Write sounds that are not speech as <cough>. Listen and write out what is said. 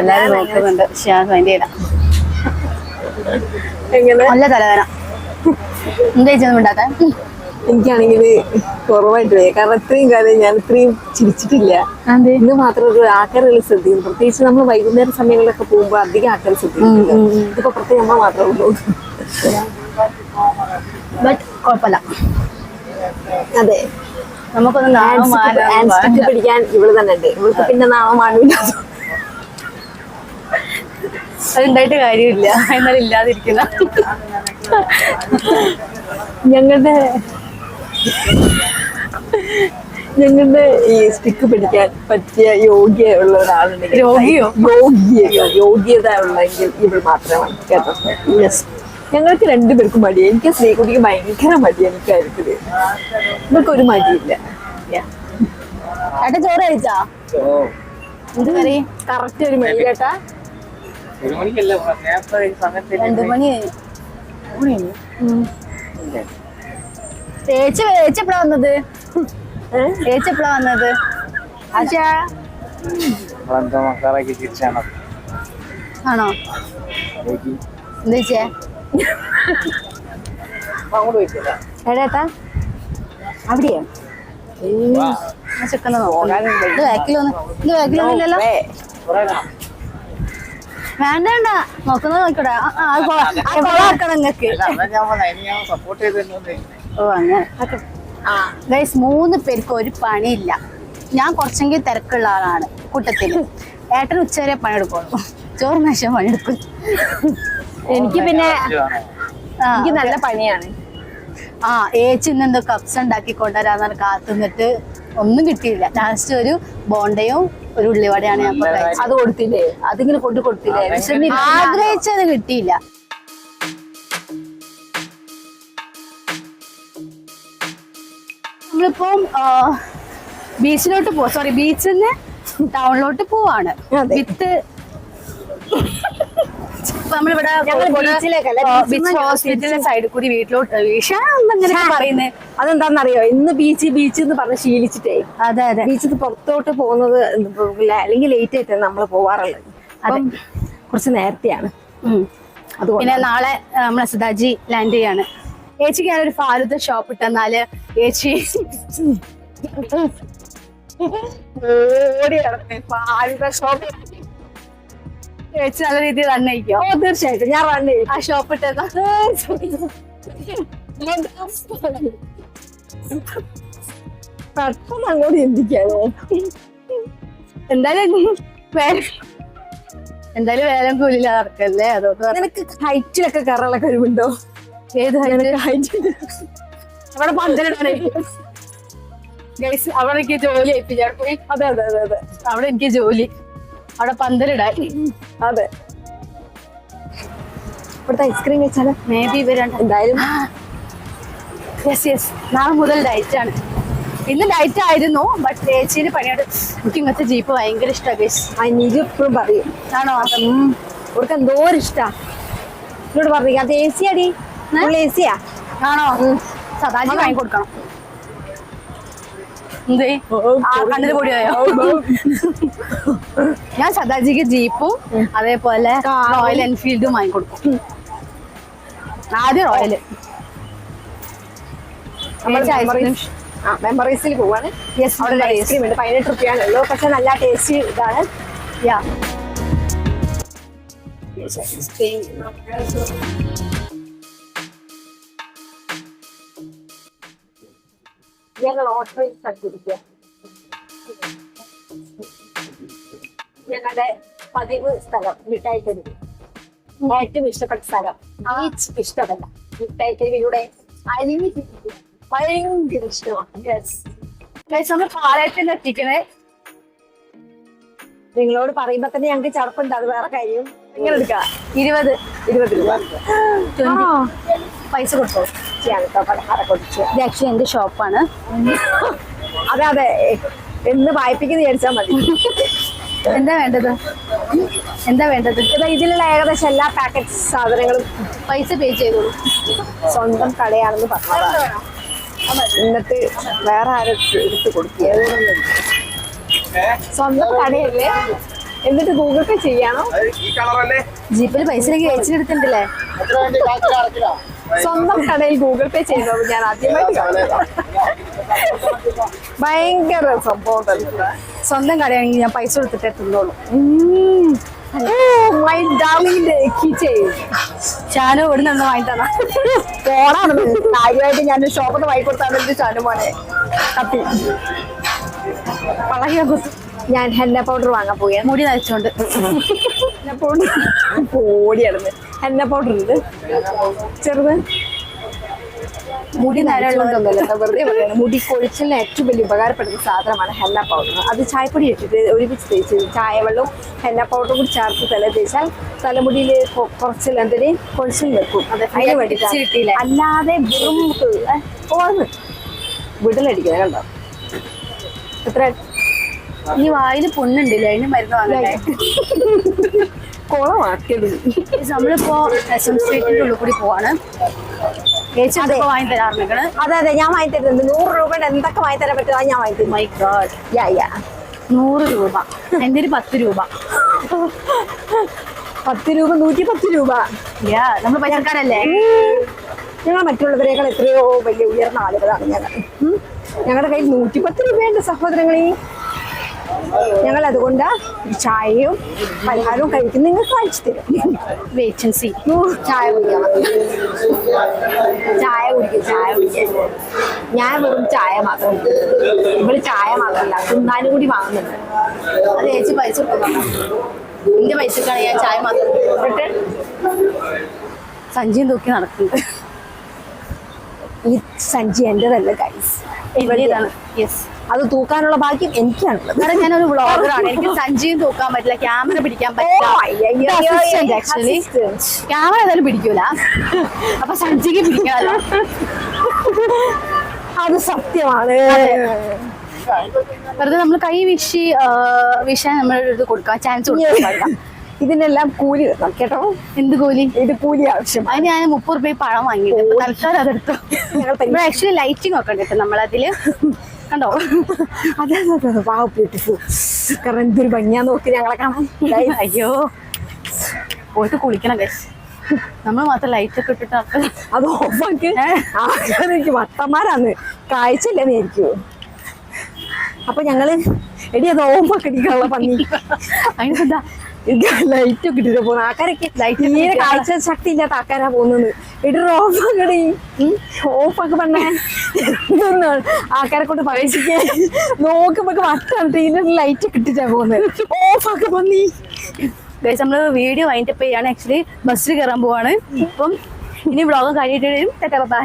എല്ലാരും നോക്കുന്നുണ്ട്. പക്ഷെ ഞാൻ മൈൻഡ് ചെയ്യണം. എങ്ങനെ? നല്ല തലവേന എന്താ ചേച്ചി ഉണ്ടാക്കാൻ എനിക്കാണെങ്കിൽ കുറവായിട്ട് പോയി കാരണം ഇത്രയും കാലം ഞാൻ ഇത്രയും ചിരിച്ചിട്ടില്ല. ഇന്ന് മാത്രം ഒരു ആൾക്കാരുകൾ ശ്രദ്ധിക്കുന്നു. പ്രത്യേകിച്ച് നമ്മൾ വൈകുന്നേര സമയങ്ങളിലൊക്കെ പോകുമ്പോൾ അധികം ആൾക്കാർ ശ്രദ്ധിക്കുന്നു. ഇതിപ്പോ പ്രത്യേകം നമ്മൾ മാത്രമേ ഉള്ളൂ. ബട്ട് കുഴപ്പമില്ല. അതെ. നമുക്കൊന്ന്. പിടിക്കാൻ ഇവൾ തന്നെ ഉണ്ട്. ഇവൾക്ക് പിന്നെ നാളെ മാണില്ല അതുണ്ടായിട്ട് കാര്യമില്ല. എന്നാലും ഇല്ലാതിരിക്കുന്ന. ഞങ്ങളുടെ ഞങ്ങളുടെ ഈ സ്റ്റിക്ക് പിടിക്കാൻ പറ്റിയ യോഗ്യ ഉള്ള ഒരാളുണ്ടെങ്കിൽ രോഗിയോ? യോഗ്യ യോഗ്യത ഉള്ളെങ്കിൽ ഇവൾ മാത്രമാണ്. കേട്ടോ? യെസ് ഞങ്ങൾക്ക് രണ്ടുപേർക്കും മടി എനിക്ക് സ്ത്രീകുട്ടിക്ക് ഭയങ്കര മടി എനിക്ക് കാര്യത്തിൽ. നിങ്ങൾക്ക് ഒരു മടിയില്ല. ഏട്ടാ ചോറ് കഴിച്ചാ? എന്ത് കറി? കറക്റ്റ് ഒരു മടി കേട്ടാ ഒരു മണിക്കല്ല രണ്ടു മണി. ചേച്ചി ചേച്ചി എപ്പോഴാ വന്നത്? ചേച്ചി എപ്പോഴാ വന്നത്? ആശാ. ആണോ? എന്താ എടേട്ടാ അവിടെയാ? ചെക്കനെ ഇത് ബാക്കിലൊന്നും ഇത് ബാക്കിലൊന്നുമില്ലല്ലോ വേണ്ട വേണ്ട നോക്കുന്നത് നോക്കടാ ആ, ആ, അത് കൊള്ളാം. ആ, നിങ്ങക്ക് ഞാൻ സപ്പോർട്ട് ചെയ്തിട്ടുണ്ട് ഓ അങ്ങനെ. ഗൈസ് മൂന്ന് പേർക്ക് ഒരു പണിയില്ല. ഞാൻ കുറച്ചെങ്കിൽ തിരക്കുള്ള ആളാണ് കൂട്ടത്തിൽ ഏട്ടൻ ഉച്ചവരെ പണിയെടുക്കുള്ളൂ. ചോറ് മേശം പണിയെടുക്കും. എനിക്ക് പിന്നെ ആ, എനിക്ക് നല്ല പണിയാണ്. ആ ഏച്ചി ഇന്ന് എന്തോ കപ്സ് ഉണ്ടാക്കി കൊണ്ടുവരാന്നാണ് കാത്തുനിന്നിട്ട് ഒന്നും കിട്ടിയില്ല. ലാസ്റ്റ് ഒരു ബോണ്ടയും ഒരു ഉള്ളിവടയാണ് ഞാൻ. അത് കൊടുത്തില്ലേ? അതിങ്ങനെ കൊണ്ടു കൊടുത്തില്ലേ. ആഗ്രഹിച്ചത് കിട്ടിയില്ല. നമ്മളിപ്പം ബീച്ചിലോട്ട് പോ സോറി ബീച്ചിൽ നിന്ന് ടൗണിലോട്ട് പോവാണ്. വിത്ത് ഇപ്പൊ നമ്മളിവിടെ ഹോസ്പിറ്റലിന്റെ സൈഡിൽ കൂടി വീട്ടിലോട്ട് പറയുന്നത് ഇന്ന് ബീച്ച് ബീച്ച് എന്ന് പറഞ്ഞ് ശീലിച്ചിട്ടേ. അതെ അതെ. ബീച്ചിൽ പുറത്തോട്ട് പോകുന്നത് അല്ലെങ്കിൽ ലേറ്റ് ആയിട്ടാണ് നമ്മൾ പോവാറുള്ളത് അപ്പം കുറച്ച് നേരത്തെയാണ്. പിന്നെ നാളെ നമ്മളെ സുധാജി ലാൻഡ് ചെയ്യാണ്. ചേച്ചിക്ക് ഞാനൊരു ഫാലുദ ഷോപ്പ് ഇട്ടെന്നാൽ ചേച്ചി ഓടി ഫാലുദ ഷോപ്പ് ചേച്ചി നല്ല രീതിയിൽ തന്നെ ഓ തീർച്ചയായിട്ടും. ഞാൻ റൺ ചെയ്യും. ആ ഷോപ്പ് ഇട്ടെന്നാ പെട്ടെന്ന് അങ്ങോട്ട് ചിന്തിക്കാതെ എന്തായാലും എന്തായാലും വേലം കൂലില്ല നടക്കല്ലേ? അതുകൊണ്ട് നിനക്ക് ഹൈറ്റിലൊക്കെ കയറാനുള്ള കഴിവുണ്ടോ ഏത് ഹൈറ്റ് <laughs> അവിടെ പന്തലിടാനേ. ഗൈസ് അവിടെ എനിക്ക് ജോലി അതെ. അവിടെ എനിക്ക് ജോലി. അവിടെ പന്തലിടാൻ അതെ. ഇവിടുത്തെ ഐസ്ക്രീം വെച്ചാൽ മേ ബി ഇവരുണ്ട് എന്തായാലും. യെസ് യെസ് നാളെ മുതൽ ഡയറ്റ് ആണ്. ഇന്ന് ഡയറ്റ് ആയിരുന്നു ബട്ട് ചേച്ചിന് പണിയോട് എനിക്ക് ഇങ്ങനത്തെ ജീപ്പ് ഭയങ്കര ഇഷ്ടമാണ് ഗേസ് ആ നീജു എപ്പോഴും പറയും. ആണോ. അവർക്ക് എന്തോ ഒരു ഇഷ്ടാ. എന്നോട് പറയും അത് എ സി അടി എ സിയാ ആണോ? സദാജി വാങ്ങി കൊടുക്കണം എന്തേ? ആ കണ്ണിന് പൊടിയായോ? <laughs> ഞാൻ സദാജിക്ക് ജീപ്പും അതേപോലെ റോയൽ എൻഫീൽഡും വാങ്ങി കൊടുക്കും ആദ്യം റോയൽ മെമ്മറീസിൽ പോവാണ്. ഐസ്ക്രീം ഉണ്ട് പതിനെട്ട് റുപ്യാണുള്ളൂ. പക്ഷെ നല്ല ടേസ്റ്റ് ഇതാണ്. യാ ഞങ്ങൾ ഓട്ടോയിൽ സഞ്ചരിക്കുക ഞങ്ങളുടെ പതിവ് സ്ഥലം മിഠായിക്കരുവ്. ഏറ്റവും ഇഷ്ടപ്പെട്ട സ്ഥലം. ബീച്ച് ഇഷ്ടമല്ല. മിഠായിക്കരുവിലൂടെ അലിഞ്ഞു ഭയങ്കര ഇഷ്ടമാണ്. യെസ് നമ്മൾ എത്തിക്കണേ. നിങ്ങളോട് പറയുമ്പോ തന്നെ ഞങ്ങൾക്ക് ചടപ്പുണ്ട്. അത് വേറെ കാര്യം. നിങ്ങൾ എടുക്കാം. ഇരുപത്. ഇരുപത് രൂപ. പൈസ കൊടുത്തോ. ചെയ്യാൻ പലഹാരം കൊടുത്തു ഇത് ആക്ച്വലി എന്റെ ഷോപ്പാണ് അതെ അതെ. എന്ന് വായിപ്പിക്കുന്ന വിചാരിച്ചാൽ മതി. എന്താ വേണ്ടത്? എന്താ വേണ്ടത്? ഇതാ ഇതിലുള്ള ഏകദേശം എല്ലാ പാക്കറ്റ് സാധനങ്ങളും പൈസ പേ ചെയ്തോളൂ. സ്വന്തം കടയാണെന്ന് പറഞ്ഞതാണ്. എന്നിട്ട് വേറെ ആരും എടുത്ത് കൊടുക്കുക സ്വന്തം കടയല്ലേ? എന്നിട്ട് ഗൂഗിൾ പേ ചെയ്യാണോ? ജീപ്പിൽ പൈസ അയച്ചെടുത്തിട്ടില്ലേ സ്വന്തം കടയിൽ ഗൂഗിൾ പേ ചെയ്യുന്നത് ഞാൻ ആദ്യമായിട്ട് കാണുന്നത്. ഭയങ്കര സംഭവം സ്വന്തം കടയാണെങ്കിൽ ഞാൻ പൈസ കൊടുത്തിട്ടേ തിന്നോളൂ. മൈ ഡാർലിംഗിന്റെ ഷാനോ ഇവിടെ നിന്ന് വാങ്ങിത്തന്ന പോണാണ് കാര്യമായിട്ട് ഞാൻ ഷോപ്പിൽ വാങ്ങി കൊടുത്താണ് എന്റെ ചാനു മോനെ. കത്തി കുത്തു ഞാൻ ഹെന്ന പൗഡർ വാങ്ങാൻ പോയാണ് മുടി നനച്ചോണ്ട്. പോടിയായിരുന്നു ഹെന്ന പൗഡർ ഉണ്ട് ചെറുത്. മുടി വെറുതെ പറയാണ്. മുടി കൊഴിച്ചിലിന് ഏറ്റവും വലിയ ഉപകാരപ്പെടുന്ന സാധനമാണ് ഹെന്ന പൗഡർ. അത് ചായപ്പൊടി ഇട്ടിട്ട് ഒരുമിച്ച് തേച്ച് ചായവെള്ളവും ഹെന്ന പൗഡറും കൂടി ചേർത്ത് തല തേച്ചാൽ തലമുടിയിൽ കുറച്ചിൽ എന്തെങ്കിലും കൊഴിച്ചിൽ വെക്കും. അതെ, അതിന് കിട്ടിയില്ലേ? അല്ലാതെ വെറും ഏ, പോന്ന്. വിടലടിക്കുന്നത് കണ്ടോ? എത്ര ഈ വായിൽ പൊണ്ണുണ്ടല്ലോ? അതിന് മരുന്ന് വാങ്ങണ്ടേ? കുളമാക്കിയത് നമ്മളിപ്പോ സ്ട്രീറ്റിന്റെ ഉള്ളിൽ കൂടി പോവാണ്. ചേച്ചി അതൊക്കെ വാങ്ങി തരാറുണ്ട് അതെ അതെ ഞാൻ വാങ്ങി തരുന്നുണ്ട്. നൂറ് രൂപയുടെ എന്തൊക്കെ വാങ്ങി തരാൻ പറ്റുമോ ഞാൻ വാങ്ങി തരും. മൈ ഗോഡ് യാ യാ നൂറ് രൂപ. എന്റെ ഒരു പത്ത് രൂപ. പത്ത് രൂപ നൂറ്റി പത്ത് രൂപ. യാ നമ്മൾ പൈസക്കാരല്ലേ? ഞങ്ങൾ മറ്റുള്ളവരെക്കാൾ എത്രയോ വലിയ ഉയർന്ന ആളുകളാണ് ഞങ്ങൾ. ഞങ്ങളുടെ കയ്യിൽ നൂറ്റിപ്പത്ത് രൂപയുണ്ട് സഹോദരങ്ങളെ. ഞങ്ങൾ അതുകൊണ്ട് ചായയും പലഹാരവും കഴിക്കുന്ന. നിങ്ങൾക്ക് കാണിച്ചു തരും. ഊ, ചായ കുടിക്കാം. ചായ കുടിക്കും ചായ കുടിക്കാം. ഞാൻ വെറും ചായ മാത്രം ഇവിടെ ചായ മാത്രമല്ല തിന്നാനും കൂടി വാങ്ങുന്നുണ്ട്. അത് ചേച്ചി പൈസ എന്റെ പൈസക്കാണ് ഞാൻ ചായ മാത്രം സഞ്ചിയും തൂക്കി നടക്കുന്നത് ഈ സഞ്ചി എന്റേതല്ല ഗൈസ് യെസ് അത് തൂക്കാനുള്ള ഭാഗ്യം എനിക്കാണ് കാരണം ഞാനൊരു വ്ളോഗറാണ് <laughs> എനിക്ക് സഞ്ചിയും തൂക്കാൻ പറ്റില്ല ക്യാമറ പിടിക്കാൻ പറ്റില്ല. ആക്ച്വലി ക്യാമറ ഏതായാലും പിടിക്കൂല. അപ്പൊ സഞ്ചിക്ക് പിടിക്കാമല്ലോ അത് സത്യമാണ്. വെറുതെ നമ്മൾ കൈ വിഷി ആ, നമ്മളൊരു കൊടുക്കാൻ ചാൻസ് പാടില്ല ഇതിനെല്ലാം കൂലി വേണം കേട്ടോ. എന്ത് കൂലി? ഇത് കൂലി ആവശ്യം. അതിന് ഞാൻ മുപ്പത് റുപ്യ പഴം വാങ്ങിയിട്ടുണ്ട് തൽക്കാലം അതെടുത്തു. ആക്ച്വലി ലൈറ്റിംഗ് ഒക്കെ ഉണ്ട് കേട്ടോ നമ്മളതിൽ. കണ്ടോ? അതെ അതെ ബ്യൂട്ടിഫുൾ കാരണം എന്തൊരു ഭംഗിയാ നോക്കി ഞങ്ങളെ കാണാൻ. അയ്യോ. പോയിട്ട് കുളിക്കണം ഗൈസ് നമ്മൾ മാത്രം ലൈറ്റ് ഒക്കെ ഇട്ടിട്ട് അത് ഓഫാക്ക്? എനിക്ക് വട്ടന്മാരാന്ന് കാഴ്ചയില്ലെന്ന് ആയിരിക്കും അപ്പൊ ഞങ്ങൾ എടി അത് ഓഫാക്കടിക്കാനുള്ള പന്നി അതിനെന്താ? ലൈറ്റ് ഒക്കെ ഇട്ടിട്ട് പോകുന്ന ആൾക്കാരൊക്കെ ലൈറ്റ് തീരെ കാഴ്ച ശക്തി ഇല്ലാത്ത ആൾക്കാരാ പോകുന്നത്. ഇടർ ഓഫാക്കടി ഓഫാക്ക് പണ്ണേ. ഇതൊന്നും ആൾക്കാരെ കൊണ്ട് പരീക്ഷിക്ക് നോക്കുമ്പോ വട്ടാണ്. ഇതിന്റെ ലൈറ്റ് കിട്ടിട്ടാ പോകുന്നത്. ഓഫാക്ക് പന്നി. ഗൈസ് നമ്മൾ വീഡിയോ വൈൻഡപ്പ് ചെയ്യാണ്. ആക്ച്വലി ബസ്സിൽ കയറാൻ പോവാണ്. അപ്പം ഇനി വ്ളോഗ് കഴിഞ്ഞിട്ട് ബൈ